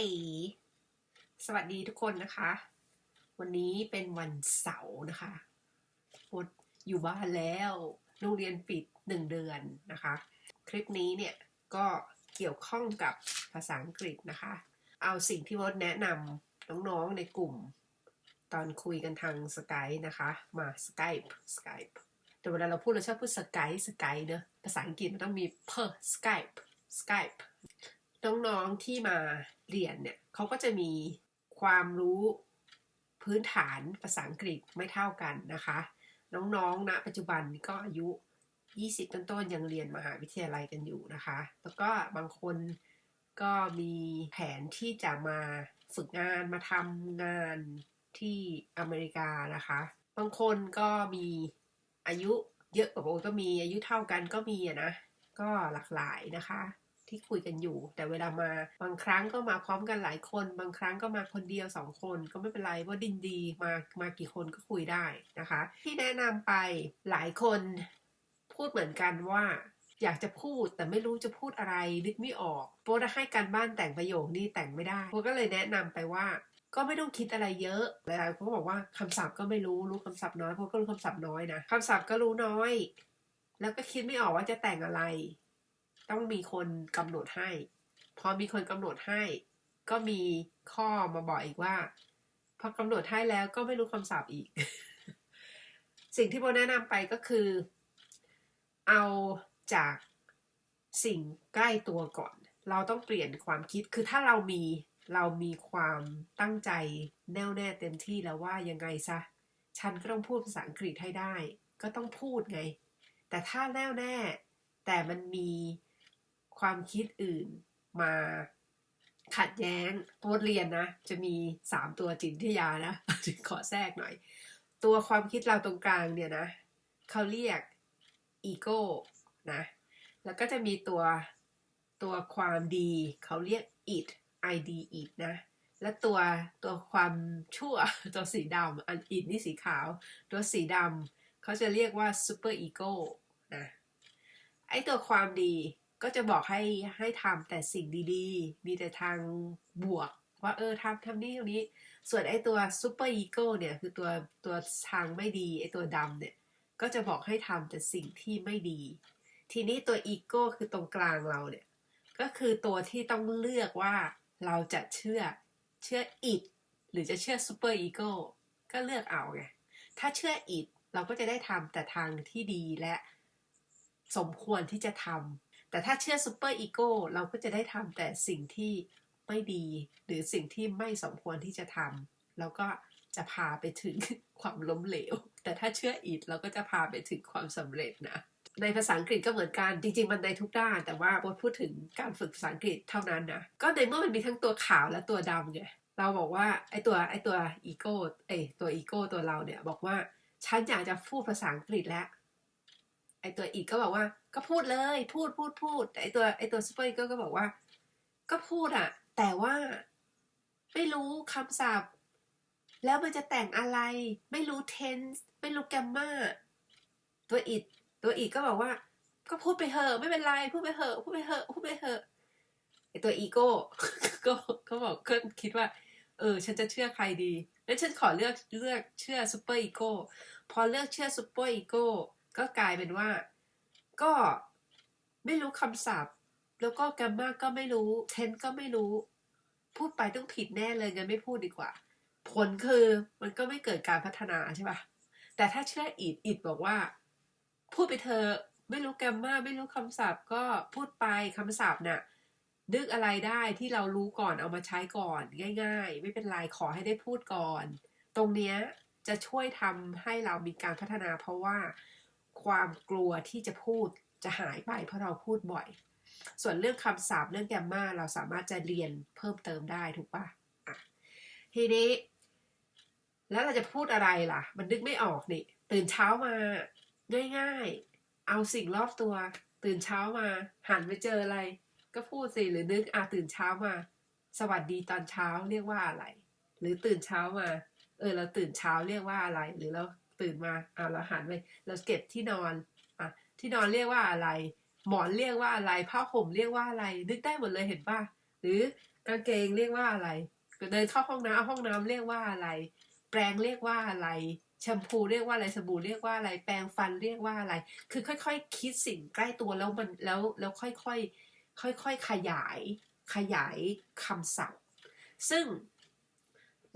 อ สวัสดีทุกคนนะคะ วันนี้เป็นวันเสาร์นะคะพดอยู่บ้านแล้วโรงเรียนปิดหนึ่งเดือนนะคะ คลิปนี้เนี่ยก็เกี่ยวข้องกับภาษาอังกฤษนะคะ เอาสิ่งที่วดแนะนำน้องๆในกลุ่ม ตอนคุยกันทางสกายนะคะ มา Skype Skype แต่เวลาเราพูดเราชอบพูดสกายสกายเนอะภาษาอังกฤษมันต้องมี per Skype Skype น้องๆที่มาเรียนเนี่ยเขาก็จะมีความรู้พื้นฐานภาษาอังกฤษไม่เท่ากันนะคะ น้องๆณปัจจุบันก็อายุ 20 ต้นๆยังเรียนมหาวิทยาลัยกันอยู่นะคะ แล้วก็บางคนก็มีแผนที่จะมาฝึกงานมาทำงานที่อเมริกานะคะ บางคนก็มีอายุเยอะกว่าโบก็มีอายุเท่ากันก็มีนะ ก็หลากหลายนะคะ ที่คุยกันอยู่ แต่เวลามาบางครั้งก็มาพร้อมกันหลายคน บางครั้งก็มาคนเดียวสองคนก็ไม่เป็นไรว่าดินดีมามากี่คนก็คุยได้นะคะ ที่แนะนำไปหลายคนพูดเหมือนกันว่าอยากจะพูดแต่ไม่รู้จะพูดอะไรนึกไม่ออกโบจะให้การบ้านแต่งประโยคนี่แต่งไม่ได้โบก็เลยแนะนำไปว่า ก็ไม่ต้องคิดอะไรเยอะหลายๆคนก็บอกว่าคำศัพท์ก็ไม่รู้รู้คำศัพท์น้อยเพราะก็รู้คำศัพท์น้อยนะคำศัพท์ก็รู้น้อย แล้วก็คิดไม่ออกว่าจะแต่งอะไร ต้องมีคนกำหนดให้ พอมีคนกำหนดให้ ก็มีข้อมาบอกอีกว่า พอกำหนดให้แล้วก็ไม่รู้คำศัพท์อีก สิ่งที่โบแนะนำไปก็คือ เอาจากสิ่งใกล้ตัวก่อน เราต้องเปลี่ยนความคิดคือถ้าเรามีเรามีความตั้งใจแน่วแน่เต็มที่แล้วว่ายังไงซะ ฉันก็ต้องพูดภาษาอังกฤษให้ได้ ก็ต้องพูดไง แต่ถ้าแน่วแน่ แต่มันมี ความคิดอื่นมาขัดแย้งโพสต์เรียนนะ จะมีสามตัวจิตวิทยานะขอแทรกหน่อย ตัวความคิดเราตรงกลางเนี่ยนะเขาเรียกอีโก้นะแล้วก็จะมีตัวตัวความดีเขาเรียก it id it นะ และตัวตัวความชั่วตัวสีดำอัน it นี่สีขาว ตัวสีดำเขาจะเรียกว่า super ego นะไอตัวความดี ก็จะบอกให้ให้ทำแต่สิ่งดีๆ มีแต่ทางบวก ว่าเออทำทำนี่ตรงนี้ ส่วนไอตัวซูเปอร์อีโก้เนี่ย คือตัวตัวทางไม่ดีไอตัวดำเนี่ย ก็จะบอกให้ทำแต่สิ่งที่ไม่ดี ทีนี้ตัวอีโก้คือตรงกลางเราเนี่ย ก็คือตัวที่ต้องเลือกว่าเราจะเชื่อเชื่ออิดหรือจะเชื่อซูเปอร์อีโก้ก็เลือกเอาไง ถ้าเชื่ออิดเราก็จะได้ทำแต่ทางที่ดีและสมควรที่จะทำ แต่ถ้าเชื่อซูเปอร์อีโก้เราก็จะได้ทำแต่สิ่งที่ไม่ดี หรือสิ่งที่ไม่สมควรที่จะทำแล้วก็จะพาไปถึงความล้มเหลว แต่ถ้าเชื่ออิดเราก็จะพาไปถึงความสำเร็จนะในภาษาอังกฤษก็เหมือนกันจริง ๆ มันในทุกด้าน แต่ว่าบทพูดถึงการฝึกภาษาอังกฤษเท่านั้นนะก็ในเมื่อมันมีทั้งตัวขาวและตัวดำไงเราบอกว่าไอตัวไอตัวอีโก้ไอตัวอีโก้ตัวเราเนี่ยบอกว่าฉันอยากจะพูดภาษาอังกฤษแล้ว ไอตัวอีกก็บอกว่า ก็พูดเลย พูดพูดพูดแต่ไอตัวไอตัวซูเปอร์อีโก้ก็บอกว่า ก็พูดอะแต่ว่า ไม่รู้คำศัพท์ แล้วมันจะแต่งอะไร ไม่รู้ tense ไม่รู้ grammar ตัวอิดตัวอีกก็บอกว่า ก็พูดไปเถอะไม่เป็นไรพูดไปเถอะพูดไปเถอะพูดไปเถอะไอตัวอีโก้ก็ก็บอกก็คิดว่า เออ ฉันจะเชื่อใครดี แล้วฉันขอเลือกเลือกเชื่อซูเปอร์อีโก้พอเลือกเชื่อซูเปอร์อีโก้ ก็กลายเป็นว่า ก็ไม่รู้คำศัพท์ แล้วก็กรรมาก็ไม่รู้ เทนก็ไม่รู้ พูดไปต้องผิดแน่เลยงั้นไม่พูดดีกว่า ผลคือมันก็ไม่เกิดการพัฒนาใช่ปะแต่ถ้าเชื่ออิดอิดบอกว่า พูดไปเธอไม่รู้แกรมมาไม่รู้คำศัพท์ ก็พูดไปคำศัพท์น่ะดึกอะไรได้ที่เรารู้ก่อนเอามาใช้ก่อน ง่าย ๆ ไม่เป็นไรขอให้ได้พูดก่อน ตรงเนี้ยจะช่วยทำให้เรามีการพัฒนาเพราะว่า ความกลัวที่จะพูดจะหายไปเพราะเราพูดบ่อย ส่วนเรื่องคำศัพท์เรื่องแกมมาเราสามารถจะเรียนเพิ่มเติมได้ถูกปะอะทีนี้ แล้วเราจะพูดอะไรล่ะ มันนึกไม่ออกนี่ ตื่นเช้ามาง่ายๆเอาสิ่งรอบตัว ตื่นเช้ามา หันไปเจออะไร ก็พูดสิหรือนึกอะตื่นเช้ามา สวัสดีตอนเช้าเรียกว่าอะไร หรือตื่นเช้ามา เออเราตื่นเช้าเรียกว่าอะไร หรือเรา ตื่นมาอะเราหันไปเราเก็บที่นอนอะที่นอนเรียกว่าอะไร หมอนเรียกว่าอะไรผ้าห่มเรียกว่าอะไร นึกได้หมดเลยเห็นป่ะหรือกางเกงเรียกว่าอะไรเดินเข้าห้องน้ำห้องน้ำเรียกว่าอะไร แปรงเรียกว่าอะไรแชมพูเรียกว่าอะไรสบู่เรียกว่าอะไร แปรงฟันเรียกว่าอะไร คือค่อยๆคคิดสิ่งใกล้ตัวแล้วมันแล้วแล้วค่อยๆค่อยๆขยายขยายคำศัพท์ ซึ่ง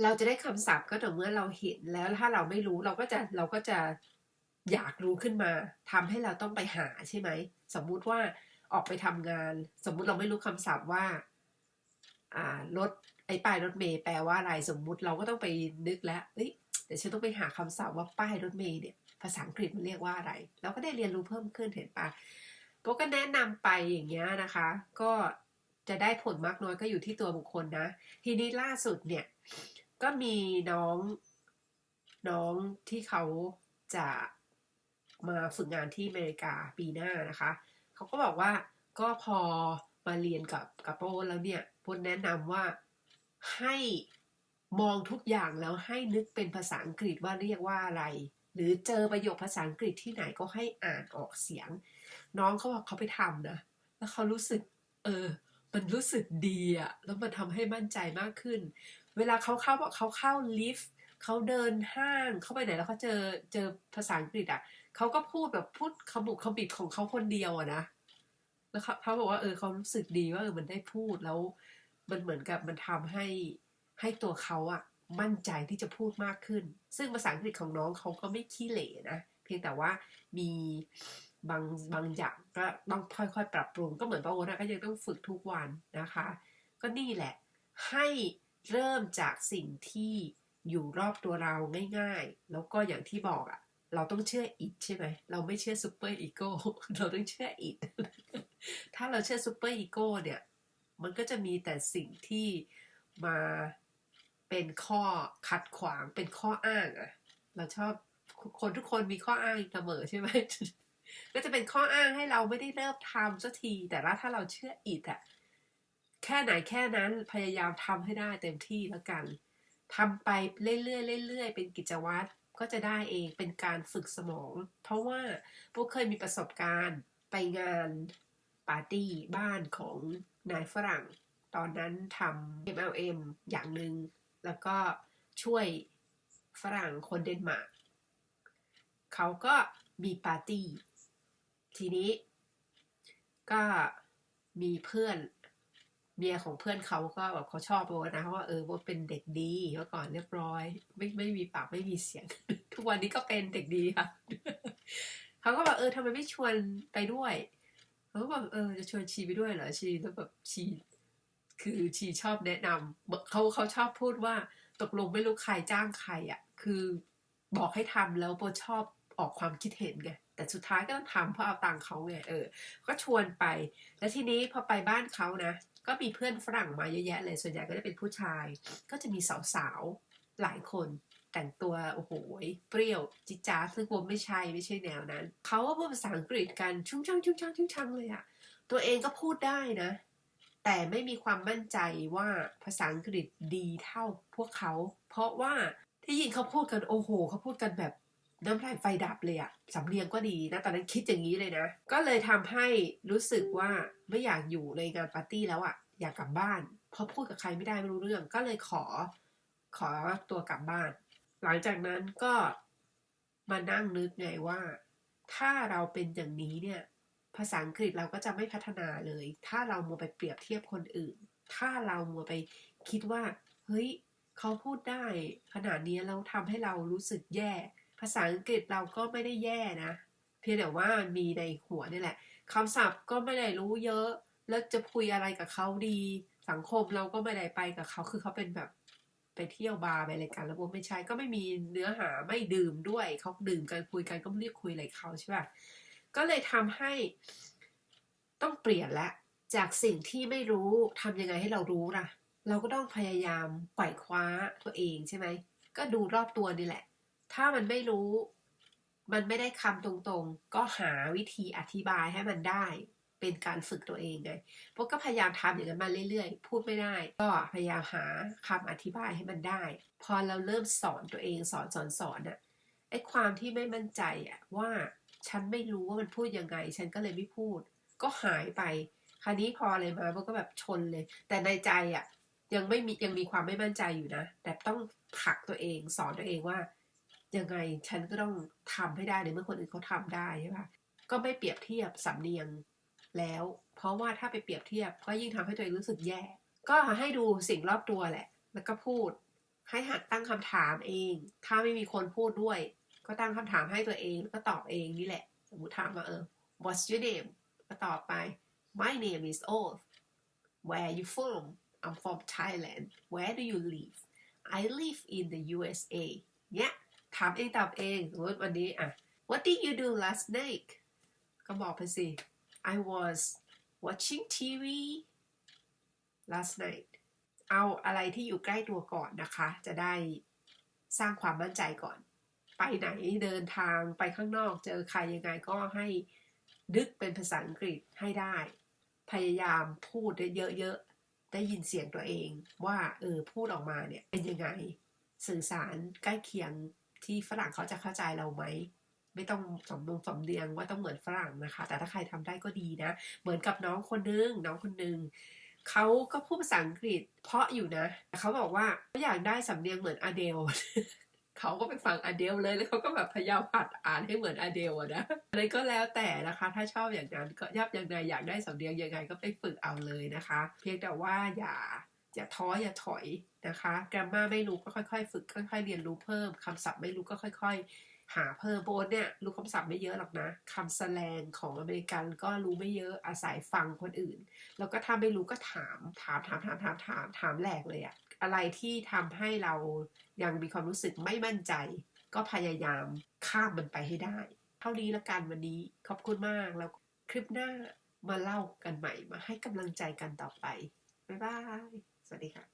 เราจะได้คำศัพท์ก็ต่อเมื่อเราเห็นแล้วถ้าเราไม่รู้เราก็จะเราก็จะอยากรู้ขึ้นมาทำให้เราต้องไปหาใช่ไหม สมมุติว่าออกไปทำงาน สมมุติเราไม่รู้คำศัพท์ว่า อ่ารถไอ้ป้ายรถเมย์แปลว่าอะไรสมมุติเราก็ต้องไปนึกแล้วเอ้ยเดี๋ยวฉันต้องไปหาคำศัพท์ว่าป้ายรถเมย์เนี่ยภาษาอังกฤษมันเรียกว่าอะไร เราก็ได้เรียนรู้เพิ่มขึ้นเห็นปะโบก็แนะนำไปอย่างเงี้ยนะคะ ก็จะได้ผลมากน้อยก็อยู่ที่ตัวบุคคลนะ ทีนี้ล่าสุดเนี่ย ก็มีน้องน้องที่เขาจะมาฝึกงานที่อเมริกาปีหน้านะคะ เขาก็บอกว่าก็พอมาเรียนกับกับโป้แล้วเนี่ยพนแนะนำว่าให้มองทุกอย่างแล้วให้นึกเป็นภาษาอังกฤษว่าเรียกว่าอะไร หรือเจอประโยคภาษาอังกฤษที่ไหนก็ให้อ่านออกเสียง น้องเขาบอกเขาไปทำนะ แล้วเขารู้สึก เออ มันรู้สึกดีอะแล้วมันทำให้มั่นใจมากขึ้น เวลาเขาเข้าเขาเข้าลิฟต์เขาเดินห้างเข้าไปไหนแล้วเขาเจอเจอภาษาอังกฤษอะเขาก็พูดแบบพูดขมุกขมิบของเขาคนเดียวอะนะแล้วเขาบอกว่าเออเขารู้สึกดีว่าเออมันได้พูดแล้ว มันเหมือนกับมันทำให้ให้ตัวเขาอะมั่นใจที่จะพูดมากขึ้น ซึ่งภาษาอังกฤษของน้องเขาก็ไม่ขี้เหร่นะเพียงแต่ว่ามีบางบางอย่างก็ต้องค่อยๆ ปรับปรุงก็เหมือนป้าโอนะก็ยังต้องฝึกทุกวันนะคะ ก็นี่แหละ ให้ เริ่มจากสิ่งที่อยู่รอบตัวเราง่าย ๆ แล้วก็อย่างที่บอกอะเราต้องเชื่ออิดใช่ไหม เราไม่เชื่อซูเปอร์อีโก้เราต้องเชื่ออิดถ้าเราเชื่อซูเปอร์อีโก้เนี่ย มันก็จะมีแต่สิ่งที่มาเป็นข้อขัดขวางเป็นข้ออ้างอะเราชอบคนทุกคนมีข้ออ้างเสมอใช่ไหมก็จะเป็นข้ออ้างให้เราไม่ได้เริ่มทำสักที แต่ว่าถ้าเราเชื่ออิดอะ แค่ไหนแค่นั้นพยายามทำให้ได้เต็มที่แล้วกันทำไปเรื่อยๆเรื่อยๆเป็นกิจวัตรก็จะได้เองเป็นการฝึกสมอง เพราะว่าพวกเคยมีประสบการณ์ไปงานปาร์ตี้บ้านของนายฝรั่ง ตอนนั้นทำ MLM อย่างหนึ่งแล้วก็ช่วยฝรั่งคนเดนมาร์กเขาก็มีปาร์ตี้ ทีนี้ก็มีเพื่อน เมียของเพื่อนเขาก็แบบเขาชอบโบนะเพราะว่าเออโบเป็นเด็กดีเมื่อก่อนเรียบร้อย ไม่ไม่มีปากไม่มีเสียง ทุกวันนี้ก็เป็นเด็กดีค่ะเขาก็บอกเออทำไมไม่ชวนไปด้วยเขาก็บอกเออจะชวนชีไปด้วยเหรอชีแล้วแบบชีคือชีชอบแนะนำเขาเขาชอบพูดว่าตกลงไม่รู้ใครจ้างใครอะ คือบอกให้ทำแล้วโบชอบออกความคิดเห็นไงแต่สุดท้ายก็ต้องทำเพราะเอาตังค์เขาไงเออ ก็ชวนไป แล้วทีนี้พอไปบ้านเขานะ ก็มีเพื่อนฝรั่งมาเยอะแยะเลยส่วนใหญ่ก็จะเป็นผู้ชาย ก็จะมีสาวๆหลายคนแต่งตัวโอ้โหเปรี้ยวจิจ้าซึ่งผมไม่ใช่ไม่ใช่แนวนั้น เขาก็พูดภาษาอังกฤษกันชุ่งช่างชุ่งช่างชุ่งช่างเลยอะตัวเองก็พูดได้นะ แต่ไม่มีความมั่นใจว่าภาษาอังกฤษดีเท่าพวกเขา เพราะว่าที่ยินเขาพูดกันโอ้โหเขาพูดกันแบบน้ำลายไฟดับเลยอะสำเนียงก็ดีนะตอนนั้นคิดอย่างนี้เลยนะ ก็เลยทำให้รู้สึกว่าไม่อยากอยู่ในงานปาร์ตี้แล้วอะ อยากกลับบ้านเพราะพูดกับใครไม่ได้ไม่รู้เรื่อง ก็เลยขอขอตัวกลับบ้าน หลังจากนั้นก็มานั่งนึกไงว่า ถ้าเราเป็นอย่างนี้เนี่ย ภาษาอังกฤษเราก็จะไม่พัฒนาเลย ถ้าเรามัวไปเปรียบเทียบคนอื่น ถ้าเรามัวไปคิดว่า เฮ้ย เขาพูดได้ ขนาดนี้เราทำให้เรารู้สึกแย่ ภาษาอังกฤษเราก็ไม่ได้แย่นะ เพียงแต่ว่ามีในหัวนี่แหละคำศัพท์ก็ไม่ได้รู้เยอะ แล้วจะคุยอะไรกับเขาดี สังคมเราก็ไม่ได้ไปกับเขาคือเขาเป็นแบบไปเที่ยวบาร์ไปอะไรกันแล้วไม่ใช่ก็ไม่มีเนื้อหาไม่ดื่มด้วยเขาดื่มกันคุยกันก็ไม่เรียกคุยอะไรเขาใช่ป่ะก็เลยทำให้ต้องเปลี่ยนละจากสิ่งที่ไม่รู้ทำยังไงให้เรารู้ล่ะ เราก็ต้องพยายามไขว่คว้าตัวเองใช่ไหมก็ดูรอบตัวนี่แหละ ถ้ามันไม่รู้ มันไม่ได้คำตรงๆ ก็หาวิธีอธิบายให้มันได้ เป็นการฝึกตัวเองไงพวกก็พยายามทำอย่างนั้นมาเรื่อยๆ พูดไม่ได้ ก็พยายามหาคำอธิบายให้มันได้ พอเราเริ่มสอนตัวเองสอนสอนสอนอะไอ้ความที่ไม่มั่นใจอะว่าฉันไม่รู้ว่ามันพูดยังไง ฉันก็เลยไม่พูด ก็หายไป คราวนี้พออะไรมามันก็แบบชนเลย แต่ในใจอะยังไม่มียังมีความไม่มั่นใจอยู่นะ แต่ต้องผลักตัวเองสอนตัวเองว่ายังไงฉันก็ต้องทำให้ได้ในเมื่อคนอื่นเขาทำได้ใช่ปะก็ไม่เปรียบเทียบสำเนียง แล้ว เพราะว่าถ้าไปเปรียบเทียบก็ยิ่งทำให้ตัวเองรู้สึกแย่ ก็ให้ดูสิ่งรอบตัวแหละ แล้วก็พูด ให้หัดตั้งคำถามเอง ถ้าไม่มีคนพูดด้วย ก็ตั้งคำถามให้ตัวเองแล้วก็ตอบเองนี่แหละ สมมติถามว่าเออ what's your name ก็ตอบไป my name is Oath where are you from I'm from Thailand where do you live I live in the USA เนี่ยถามเองตอบเองสมมติวันนี้อะ What did you do last night ก็บอกไปสิ I was watching TV last night เอาอะไรที่อยู่ใกล้ตัวก่อนนะคะ จะได้สร้างความมั่นใจก่อน ไปไหนเดินทางไปข้างนอกเจอใครยังไงก็ให้ดึกเป็นภาษาอังกฤษให้ได้ พยายามพูดเยอะๆ ได้ยินเสียงตัวเองว่าเออพูดออกมาเนี่ยเป็นยังไง สื่อสารใกล้เคียงที่ฝรั่งเขาจะเข้าใจเราไหม ไม่ต้องสมนงสมเดียงว่าต้องเหมือนฝรั่งนะคะ แต่ถ้าใครทำได้ก็ดีนะ เหมือนกับน้องคนนึงน้องคนนึงเขาก็พูดภาษาอังกฤษ เพราะอยู่นะเขาบอกว่าเขาอยากได้สำเนียงเหมือนอเดลเขาก็ไปฟังอเดลเลยแล้วเขาก็แบบพยายามหัดอ่านให้เหมือนอเดลนะอะไรก็แล้วแต่นะคะ ถ้าชอบอย่างนั้นก็ยับยังไงอยากได้สำเนียงยังไงก็ไปฝึกเอาเลยนะคะ เพียงแต่ว่าอย่าอย่าท้ออย่าถอยนะคะ แกรมมาไม่รู้ก็ค่อยๆ ฝึกค่อย ๆ เรียนรู้เพิ่มคำศัพท์ไม่รู้ก็ค่อย ๆ หาเพิ่มโบนเนี่ยรู้คำศัพท์ไม่เยอะหรอกนะคำแสลงของอเมริกันก็รู้ไม่เยอะอาศัยฟังคนอื่น แล้วก็ถ้าไม่รู้ก็ถามถามถามถามถามถามถามแหลกเลยอะอะไรที่ทำให้เรายังมีความรู้สึกไม่มั่นใจ ก็พยายามข้ามมันไปให้ได้ เท่านี้ละกันวันนี้ขอบคุณมากแล้วคลิปหน้ามาเล่ากันใหม่มาให้กำลังใจกันต่อไปบ๊ายบายสวัสดีค่ะ